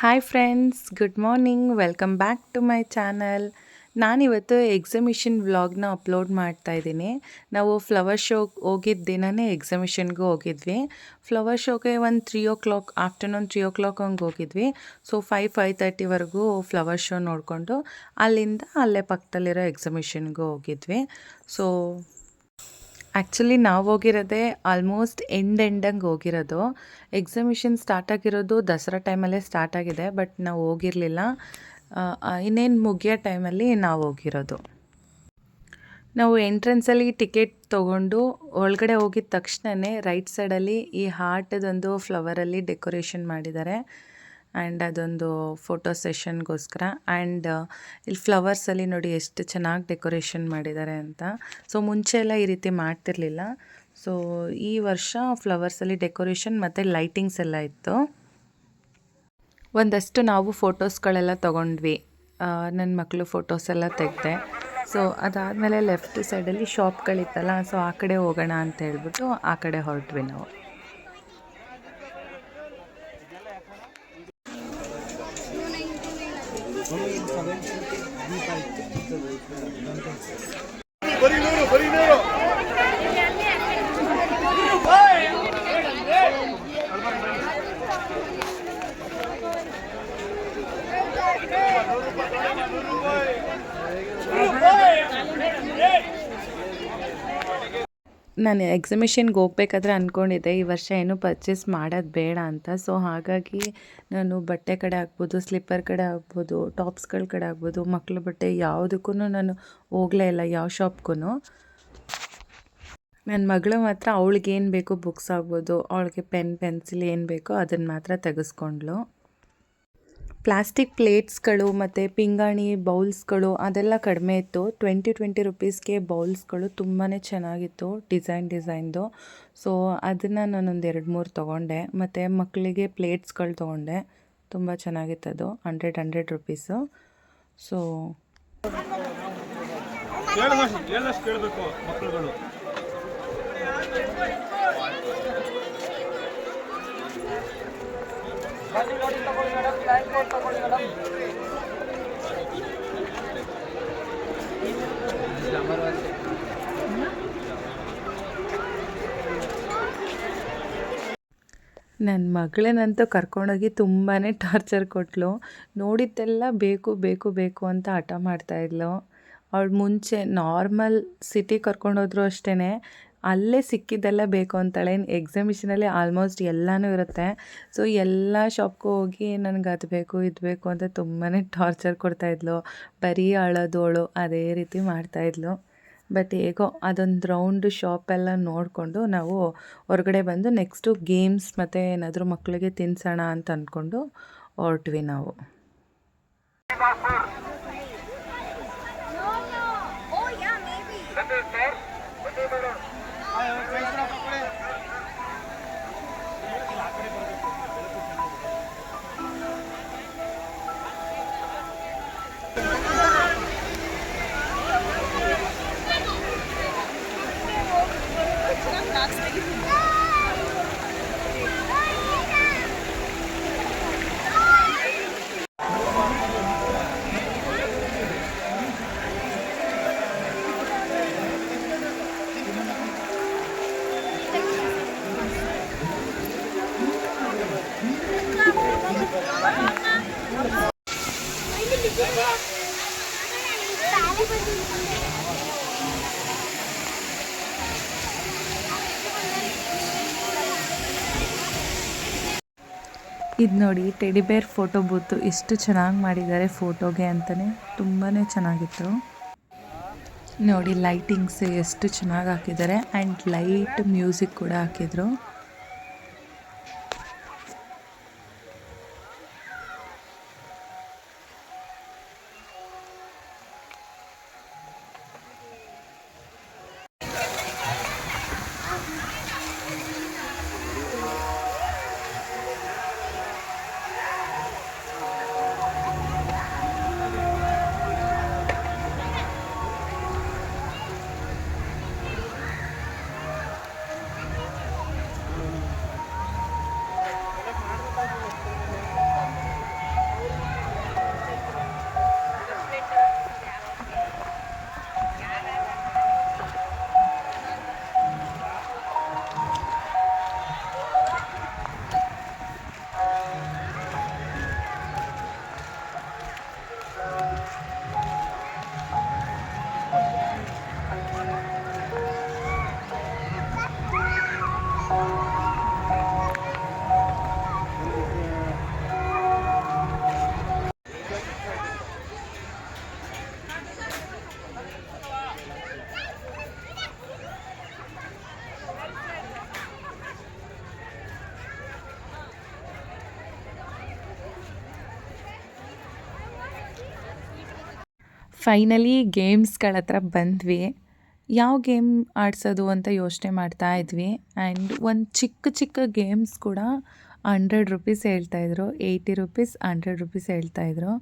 Hi friends good morning welcome back to my channel ನಾನಿವತ್ತು exhibition ವ್ಲಾಗ್ನ upload ಮಾಡ್ತಾ ಇದ್ದೀನಿ. ನಾವು ಫ್ಲವರ್ ಶೋ ಹೋಗಿದ್ದ ದಿನವೇ ಎಕ್ಸಿಮಿಷನ್ಗೂ ಹೋಗಿದ್ವಿ. ಫ್ಲವರ್ ಶೋಗೆ ಒಂದು three o'clock afternoon three o'clock ಹಂಗೆ ಹೋಗಿದ್ವಿ. ಸೊ ಫೈವ್ ಫೈವ್ ತರ್ಟಿವರೆಗೂ ಫ್ಲವರ್ ಶೋ ನೋಡಿಕೊಂಡು ಅಲ್ಲಿಂದ ಅಲ್ಲೇ ಪಕ್ಕದಲ್ಲಿರೋ ಎಕ್ಸಿಮಿಷನ್ಗೂ ಹೋಗಿದ್ವಿ. ಸೊ ಆ್ಯಕ್ಚುಲಿ ನಾವು ಹೋಗಿರೋದೇ ಆಲ್ಮೋಸ್ಟ್ ಎಂಡ್ ಎಂಡಂಗೆ ಹೋಗಿರೋದು. ಎಕ್ಸಿಬಿಷನ್ ಸ್ಟಾರ್ಟ್ ಆಗಿರೋದು ದಸರಾ ಟೈಮಲ್ಲೇ ಸ್ಟಾರ್ಟ್ ಆಗಿದೆ ಬಟ್ ನಾವು ಹೋಗಿರಲಿಲ್ಲ. ಇನ್ನೇನು ಮುಗಿಯೋ ಟೈಮಲ್ಲಿ ನಾವು ಹೋಗಿರೋದು. ನಾವು ಎಂಟ್ರೆನ್ಸಲ್ಲಿ ಟಿಕೆಟ್ ತೊಗೊಂಡು ಒಳಗಡೆ ಹೋಗಿದ ತಕ್ಷಣವೇ ರೈಟ್ ಸೈಡಲ್ಲಿ ಈ ಹಾರ್ಟದೊಂದು ಫ್ಲವರಲ್ಲಿ ಡೆಕೋರೇಷನ್ ಮಾಡಿದ್ದಾರೆ. ಆ್ಯಂಡ್ ಅದೊಂದು ಫೋಟೋ ಸೆಷನ್ಗೋಸ್ಕರ ಆ್ಯಂಡ್ ಇಲ್ಲಿ ಫ್ಲವರ್ಸಲ್ಲಿ ನೋಡಿ ಎಷ್ಟು ಚೆನ್ನಾಗಿ ಡೆಕೋರೇಷನ್ ಮಾಡಿದ್ದಾರೆ ಅಂತ. ಸೊ ಮುಂಚೆ ಎಲ್ಲ ಈ ರೀತಿ ಮಾಡ್ತಿರ್ಲಿಲ್ಲ. ಸೊ ಈ ವರ್ಷ ಫ್ಲವರ್ಸಲ್ಲಿ ಡೆಕೋರೇಷನ್ ಮತ್ತು ಲೈಟಿಂಗ್ಸ್ ಎಲ್ಲ ಇತ್ತು. ಒಂದಷ್ಟು ನಾವು ಫೋಟೋಸ್ಗಳೆಲ್ಲ ತೊಗೊಂಡ್ವಿ. ನನ್ನ ಮಕ್ಕಳು ಫೋಟೋಸ್ ಎಲ್ಲ ತೆಗೆದೆ. ಸೊ ಅದಾದಮೇಲೆ ಲೆಫ್ಟ್ ಸೈಡಲ್ಲಿ ಶಾಪ್ಗಳಿತ್ತಲ್ಲ ಸೊ ಆ ಕಡೆ ಹೋಗೋಣ ಅಂತ ಹೇಳ್ಬಿಟ್ಟು ಆ ಕಡೆ ಹೊರಟ್ವಿ ನಾವು. ಬರೀ ನೋಡು ಬರೀ ನೋಡು ನಾನು ಎಕ್ಸಿಮಿಷನ್ಗೆ ಹೋಗ್ಬೇಕಾದ್ರೆ ಅಂದ್ಕೊಂಡಿದ್ದೆ ಈ ವರ್ಷ ಏನೂ ಪರ್ಚೇಸ್ ಮಾಡೋದು ಬೇಡ ಅಂತ. ಸೊ ಹಾಗಾಗಿ ನಾನು ಬಟ್ಟೆ ಕಡೆ ಆಗ್ಬೋದು ಸ್ಲಿಪ್ಪರ್ ಕಡೆ ಆಗ್ಬೋದು ಟಾಪ್ಸ್ಗಳ ಕಡೆ ಆಗ್ಬೋದು ಮಕ್ಳ ಬಟ್ಟೆ ಯಾವುದಕ್ಕೂ ನಾನು ಹೋಗಲೇ ಇಲ್ಲ, ಯಾವ ಶಾಪ್ಗೂ ನನ್ನ ಮಗಳು ಮಾತ್ರ ಅವಳಿಗೆ ಏನು ಬೇಕು ಬುಕ್ಸ್ ಆಗ್ಬೋದು ಅವಳಿಗೆ ಪೆನ್ ಪೆನ್ಸಿಲ್ ಏನು ಬೇಕೋ ಅದನ್ನು ಮಾತ್ರ ತೆಗೆಸ್ಕೊಂಡ್ಳು. ಪ್ಲಾಸ್ಟಿಕ್ ಪ್ಲೇಟ್ಸ್ಗಳು ಮತ್ತು ಪಿಂಗಾಣಿ ಬೌಲ್ಸ್ಗಳು ಅದೆಲ್ಲ ಕಡಿಮೆ ಇತ್ತು. ಟ್ವೆಂಟಿ ಟ್ವೆಂಟಿ ರುಪೀಸ್ಗೆ ಬೌಲ್ಸ್ಗಳು ತುಂಬಾ ಚೆನ್ನಾಗಿತ್ತು ಡಿಸೈನ್, ಡಿಸೈನ್ದು. ಸೊ ಅದನ್ನು ನಾನೊಂದು ಎರಡು, ಮೂರು ತೊಗೊಂಡೆ. ಮತ್ತು ಮಕ್ಕಳಿಗೆ ಪ್ಲೇಟ್ಸ್ಗಳು ತೊಗೊಂಡೆ. ತುಂಬ ಚೆನ್ನಾಗಿತ್ತು ಅದು. Hundred hundred rupees. ಸೊ ಕೇಳಬೇಕು ಮಕ್ಕಳುಗಳು ನನ್ನ ಮಗಳನ್ನಂತೂ ಕರ್ಕೊಂಡೋಗಿ ತುಂಬಾ ಟಾರ್ಚರ್ ಕೊಟ್ಟಳು ನೋಡಿದ್ದೆಲ್ಲ ಬೇಕು ಬೇಕು ಬೇಕು ಅಂತ ಹಠ ಮಾಡ್ತಾಯಿದ್ಲು ಅವಳು ಮುಂಚೆ ನಾರ್ಮಲ್ ಸಿಟಿ ಕರ್ಕೊಂಡೋದ್ರು ಅಷ್ಟೇ ಅಲ್ಲೇ ಸಿಕ್ಕಿದ್ದೆಲ್ಲ ಬೇಕು ಅಂತಾಳೆ. ಎಕ್ಸಿಬಿಷನಲ್ಲಿ ಆಲ್ಮೋಸ್ಟ್ ಎಲ್ಲನೂ ಇರುತ್ತೆ. ಸೊ ಎಲ್ಲ ಶಾಪ್ಗೂ ಹೋಗಿ ನನಗೆ ಅದು ಬೇಕು, ಇದು ಬೇಕು ಅಂತ ತುಂಬಾ ಟಾರ್ಚರ್ ಕೊಡ್ತಾಯಿದ್ಲು ಬರೀ ಅಳೋದೋಳು ಅದೇ ರೀತಿ ಮಾಡ್ತಾಯಿದ್ಲು ಬಟ್ ಹೇಗೋ, ಅದೊಂದು ರೌಂಡು ಶಾಪೆಲ್ಲ ನೋಡಿಕೊಂಡು ನಾವು ಹೊರಗಡೆ ಬಂದು ನೆಕ್ಸ್ಟು ಗೇಮ್ಸ್ ಮತ್ತು ಏನಾದರೂ ಮಕ್ಕಳಿಗೆ ತಿನ್ಸೋಣ ಅಂತ ಅಂದ್ಕೊಂಡು ಹೊರಟ್ವಿ ನಾವು. ಇದು ನೋಡಿ ಟೆಡಿ ಬೇರ್ ಫೋಟೋ ಬೂತು ಎಷ್ಟು ಚೆನ್ನಾಗಿ ಮಾಡಿದ್ದಾರೆ ಫೋಟೋಗೆ ಅಂತಲೇ ತುಂಬಾ ಚೆನ್ನಾಗಿತ್ತು. ನೋಡಿ ಲೈಟಿಂಗ್ಸ್ ಎಷ್ಟು ಚೆನ್ನಾಗಿ ಹಾಕಿದ್ದಾರೆ ಆ್ಯಂಡ್ ಲೈಟ್ ಮ್ಯೂಸಿಕ್ ಕೂಡ ಹಾಕಿದರು. ಫೈನಲಿ ಗೇಮ್ಸ್ಗಳ ಹತ್ರ ಬಂದ್ವಿ. ಯಾವ ಗೇಮ್ ಆಡಿಸೋದು ಅಂತ ಯೋಚನೆ ಮಾಡ್ತಾ ಇದ್ವಿ. ಆ್ಯಂಡ್ ಒಂದು ಚಿಕ್ಕ ಚಿಕ್ಕ ಗೇಮ್ಸ್ ಕೂಡ ಹಂಡ್ರೆಡ್ ರುಪೀಸ್ ಹೇಳ್ತಾಯಿದ್ರು ಏಯ್ಟಿ ರುಪೀಸ್ ಹಂಡ್ರೆಡ್ ರುಪೀಸ್ ಹೇಳ್ತಾಯಿದ್ರು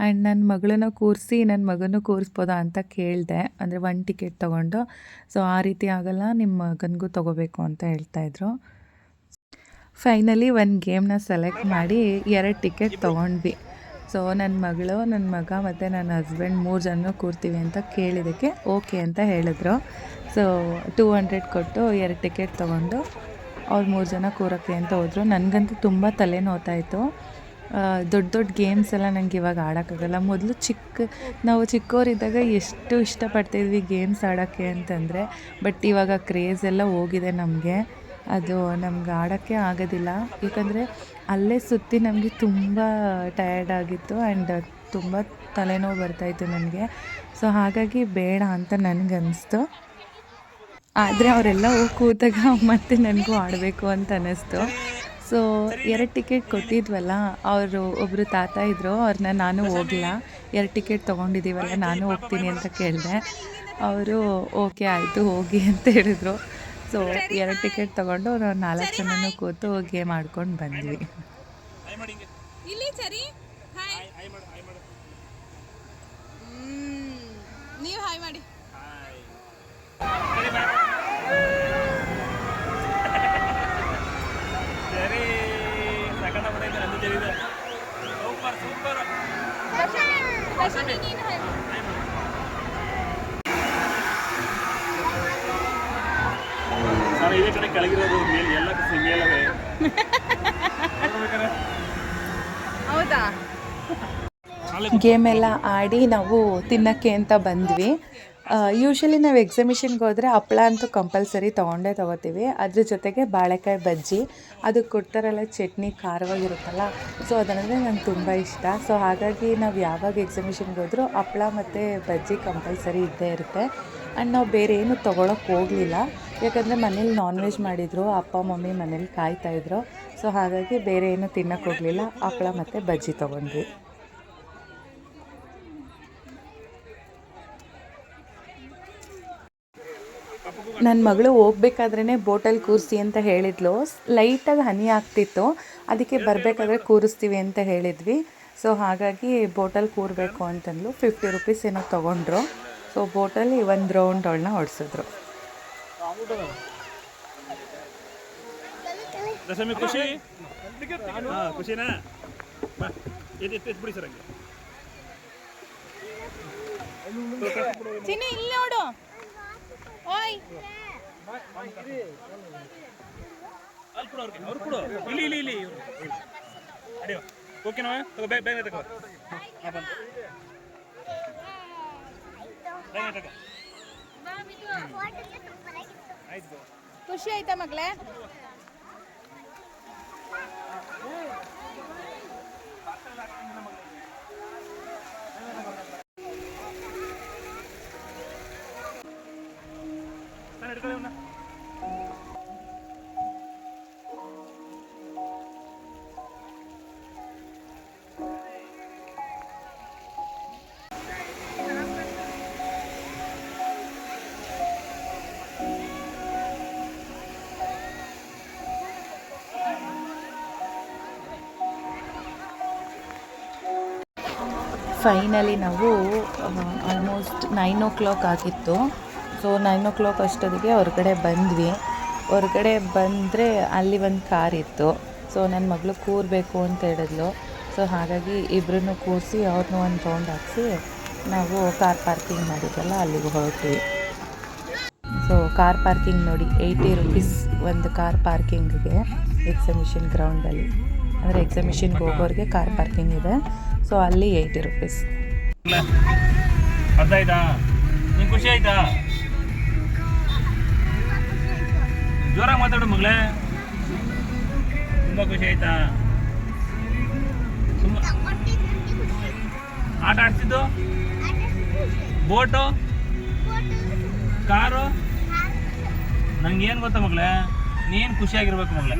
ಆ್ಯಂಡ್ ನನ್ನ ಮಗಳನ್ನು ಕೂರಿಸಿ ನನ್ನ ಮಗನೂ ಕೂರಿಸ್ಬೋದಾ ಅಂತ ಕೇಳಿದೆ. ಅಂದರೆ ಒನ್ ಟಿಕೆಟ್ ತೊಗೊಂಡು. ಸೊ ಆ ರೀತಿ ಆಗಲ್ಲ ನಿಮ್ಮ ಮಗನಿಗೂ ತೊಗೋಬೇಕು ಅಂತ ಹೇಳ್ತಾಯಿದ್ರು ಫೈನಲಿ ಒಂದು ಗೇಮ್ನ ಸೆಲೆಕ್ಟ್ ಮಾಡಿ ಎರಡು ಟಿಕೆಟ್ ತೊಗೊಂಡ್ವಿ. ಸೊ ನನ್ನ ಮಗಳು ನನ್ನ ಮಗ ಮತ್ತು ನನ್ನ ಹಸ್ಬೆಂಡ್ ಮೂರು ಜನ ಕೂರ್ತೀವಿ ಅಂತ ಕೇಳಿದ್ದಕ್ಕೆ ಓಕೆ ಅಂತ ಹೇಳಿದ್ರು. ಸೊ ಟೂ ಹಂಡ್ರೆಡ್ ಕೊಟ್ಟು ಎರಡು ಟಿಕೆಟ್ ತೊಗೊಂಡು ಅವ್ರು ಮೂರು ಜನ ಕೂರೋಕ್ಕೆ ಅಂತ ಹೋದರು. ನನಗಂತೂ ತುಂಬ ತಲೆ ನೋತಾಯಿತ್ತು ದೊಡ್ಡ ದೊಡ್ಡ ಗೇಮ್ಸ್ ಎಲ್ಲ ನನಗೆ ಇವಾಗ ಆಡೋಕ್ಕಾಗಲ್ಲ. ಮೊದಲು ಚಿಕ್ಕ ನಾವು ಚಿಕ್ಕವರಿದ್ದಾಗ ಎಷ್ಟು ಇಷ್ಟಪಡ್ತಿದ್ವಿ ಗೇಮ್ಸ್ ಆಡೋಕ್ಕೆ ಅಂತಂದರೆ ಬಟ್ ಇವಾಗ ಕ್ರೇಜ್ ಎಲ್ಲ ಹೋಗಿದೆ ನಮಗೆ. ಅದು ನಮ್ಗೆ ಆಡೋಕ್ಕೆ ಆಗೋದಿಲ್ಲ. ಯಾಕಂದರೆ ಅಲ್ಲೇ ಸುತ್ತಿ ನಮಗೆ ತುಂಬ ಟಯರ್ಡ್ ಆಗಿತ್ತು ಆ್ಯಂಡ್ ತುಂಬ ತಲೆನೋವು ಬರ್ತಾಯಿತ್ತು ನನಗೆ. ಸೊ ಹಾಗಾಗಿ ಬೇಡ ಅಂತ ನನಗನ್ನಿಸ್ತು ಆದರೆ ಅವರೆಲ್ಲ ಹೋಗಿ ಕೂತಾಗ ಮತ್ತೆ ನನಗೂ ಆಡಬೇಕು ಅಂತ ಅನ್ನಿಸ್ತು. ಸೊ ಎರಡು ಟಿಕೆಟ್ ಕೊಟ್ಟಿದ್ವಲ್ಲ, ಅವರು ಒಬ್ಬರು ತಾತ ಇದ್ದರು ಅವ್ರನ್ನ ನಾನು ಹೋಗಿಲ್ಲ ಎರಡು ಟಿಕೆಟ್ ತೊಗೊಂಡಿದ್ದೀವಲ್ಲ ನಾನು ಹೋಗ್ತೀನಿ ಅಂತ ಕೇಳಿದೆ. ಅವರು, ಓಕೆ, ಆಯಿತು, ಹೋಗಿ ಅಂತ ಹೇಳಿದರು. ಸೊ ಎರಡು ಟಿಕೆಟ್ ತೊಗೊಂಡು ನಾವು ನಾಲ್ಕು ಜನನು ಕೂತು ಗೇಮ್ ಆಡ್ಕೊಂಡು ಬಂದ್ವಿ. ಇಲ್ಲಿ ಸರಿ. ಹಾಯ್ ನೀವು ಹಾಯ್ ಮಾಡಿ. ಸೂಪರ್ ಸೂಪರ್ ಇದೇ ಕಡೆ ಕೆಳಗಿರೋದು ಮೇಲೆ ಎಲ್ಲ ಕಸಿ ಮೇಲವೆ ಹೌದಾ? ಗೇಮ್ ಎಲ್ಲ ಆಡಿ ನಾವು ತಿನ್ನಕ್ಕೆ ಅಂತ ಬಂದ್ವಿ. ಯೂಶ್ವಲಿ ನಾವು ಎಕ್ಸಿಮಿಷನ್ಗೆ ಹೋದರೆ ಹಪ್ಪಳ ಅಂತೂ ಕಂಪಲ್ಸರಿ ತೊಗೊಂಡೇ ತೊಗೋತೀವಿ. ಅದ್ರ ಜೊತೆಗೆ ಬಾಳೆಕಾಯಿ ಬಜ್ಜಿ ಅದಕ್ಕೆ ಕೊಡ್ತಾರಲ್ಲ ಚಟ್ನಿ ಖಾರವಾಗಿರುತ್ತಲ್ಲ ಸೊ ಅದನ್ನಂದ್ರೆ ನಂಗೆ ತುಂಬ ಇಷ್ಟ. ಸೊ ಹಾಗಾಗಿ ನಾವು ಯಾವಾಗ ಎಕ್ಸಿಮಿಷನ್ಗೆ ಹೋದರೂ ಹಪ್ಪಳ ಮತ್ತು ಬಜ್ಜಿ ಕಂಪಲ್ಸರಿ ಇದ್ದೇ ಇರುತ್ತೆ. ಆ್ಯಂಡ್ ನಾವು ಬೇರೆ ಏನು ತೊಗೊಳಕ್ಕೆ ಹೋಗಲಿಲ್ಲ. ಯಾಕಂದರೆ ಮನೇಲಿ ನಾನ್ ವೆಜ್ ಮಾಡಿದರು, ಅಪ್ಪ, ಮಮ್ಮಿ ಮನೇಲಿ ಕಾಯ್ತಾಯಿದ್ರು ಸೊ ಹಾಗಾಗಿ ಬೇರೆ ಏನು ತಿನ್ನೋಕ್ಕೆ ಹೋಗಲಿಲ್ಲ. ಹಪ್ಪಳ ಮತ್ತು ಬಜ್ಜಿ ತೊಗೊಂಡ್ವಿ. ನನ್ನ ಮಗಳು ಹೋಗ್ಬೇಕಾದ್ರೇ ಬೋಟಲ್ಲಿ ಕೂರಿಸಿ ಅಂತ ಹೇಳಿದ್ಲು. ಲೈಟಾಗಿ ಹನಿ ಆಗ್ತಿತ್ತು. ಅದಕ್ಕೆ ಬರಬೇಕಾದ್ರೆ ಕೂರಿಸ್ತೀವಿ ಅಂತ ಹೇಳಿದ್ವಿ. ಸೊ ಹಾಗಾಗಿ ಬೋಟಲ್ ಕೂರಬೇಕು ಅಂತಂದ್ಲು. ಫಿಫ್ಟಿ ರುಪೀಸ್ ಏನೋ ತೊಗೊಂಡ್ರು. ಸೊ ಬೋಟಲ್ಲಿ ಒಂದು ರೌಂಡ್ ಅವಳನ್ನ ಹೊಡಿಸಿದ್ರು. ದಶಮಿ ಖುಷಿ? ಹಾ ಖುಷಿನಾ? ಬಿಡಿ ಸರ್ ಚಿನ್ನಿ ಇಲ್ಲಿ ನೋಡು. ಓಯ್. ಅಲ್ಲಿ ಕೊಡು ಅವ್ರಿಗೆ ಅವ್ರು ಕೊಡು. ಇಲ್ಲಿ ಇಲ್ಲಿ ಇಲ್ಲಿ. ಓಕೆನಾ? ತಗೋ ಬ್ಯಾಗ್ ಬ್ಯಾಗ್ ಹಾಂ ಖುಷಿ ಆಯ್ತಾ ಮಗಳೇ? ಹಿಡ್ಕೊಳ್ಳಿ ಫೈನಲಿ ನಾವು ಆಲ್ಮೋಸ್ಟ್ ನೈನ್ ಓ ಕ್ಲಾಕ್ ಆಗಿತ್ತು. ಸೊ ನೈನ್ ಓ ಕ್ಲಾಕ್ ಅಷ್ಟೊತ್ತಿಗೆ ಹೊರಗಡೆ ಬಂದ್ವಿ. ಹೊರಗಡೆ ಬಂದರೆ ಅಲ್ಲಿ ಒಂದು ಕಾರ್ ಇತ್ತು. ಸೊ ನನ್ನ ಮಗಳು ಕೂರಬೇಕು ಅಂತ ಹೇಳಿದ್ಲು. ಸೊ ಹಾಗಾಗಿ ಇಬ್ಬರನ್ನು ಕೂರಿಸಿ ಅವ್ರನ್ನೂ ಒಂದು ರೌಂಡ್ ಹಾಕಿಸಿ ನಾವು ಕಾರ್ ಪಾರ್ಕಿಂಗ್ ಮಾಡಿದ್ವಲ್ಲ, ಅಲ್ಲಿಗೆ ಹೊರಟ್ವಿ. ಸೊ ಕಾರ್ ಪಾರ್ಕಿಂಗ್ ನೋಡಿ ಏಯ್ಟಿ ರುಪೀಸ್ ಒಂದು ಕಾರ್ ಪಾರ್ಕಿಂಗಿಗೆ ಎಕ್ಸಿಬಿಷನ್ ಗ್ರೌಂಡಲ್ಲಿ ಅಂದರೆ ಎಕ್ಸಿಬಿಷನ್ಗೆ ಹೋಗೋರಿಗೆ ಕಾರ್ ಪಾರ್ಕಿಂಗ್ ಇದೆ. ಸೊ ಅಲ್ಲಿ ಏಯ್ಟಿ ರುಪೀಸ್ ಅರ್ಥ ಖುಷಿ ಆಯ್ತಾ? ಜೋರಾಗಿ ಮಾತಾಡು ಮಗಳೇ. ತುಂಬ ಖುಷಿ ಆಯ್ತಾ? ತುಂಬ ಆಟ ಆಡ್ತಿದ್ದು ಬೋಟು? ಕಾರು? ನಂಗೆ ಏನು ಗೊತ್ತಾ ಮಗಳೇ? ನೀನು ಖುಷಿಯಾಗಿರ್ಬೇಕು ಮಗಳೇ.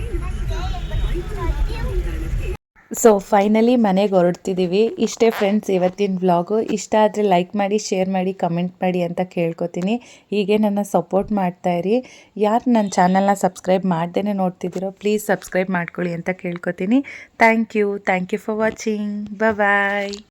ಸೊ ಫೈನಲಿ ಮನೆಗೆ ಹೊರಡ್ತಿದ್ದೀವಿ ಇಷ್ಟೇ ಫ್ರೆಂಡ್ಸ್ ಇವತ್ತಿನ ವ್ಲಾಗು ಇಷ್ಟ ಆದರೆ ಲೈಕ್ ಮಾಡಿ ಶೇರ್ ಮಾಡಿ ಕಮೆಂಟ್ ಮಾಡಿ ಅಂತ ಕೇಳ್ಕೊತೀನಿ. ಹೀಗೆ ನನ್ನ ಸಪೋರ್ಟ್ ಮಾಡ್ತಾಯಿರಿ ಯಾರು ನನ್ನ ಚಾನಲ್ನ ಸಬ್ಸ್ಕ್ರೈಬ್ ಮಾಡ್ದೇ ನೋಡ್ತಿದ್ದೀರೋ ಪ್ಲೀಸ್ ಸಬ್ಸ್ಕ್ರೈಬ್ ಮಾಡ್ಕೊಳ್ಳಿ ಅಂತ ಕೇಳ್ಕೊತೀನಿ. Thank you thank you for watching bye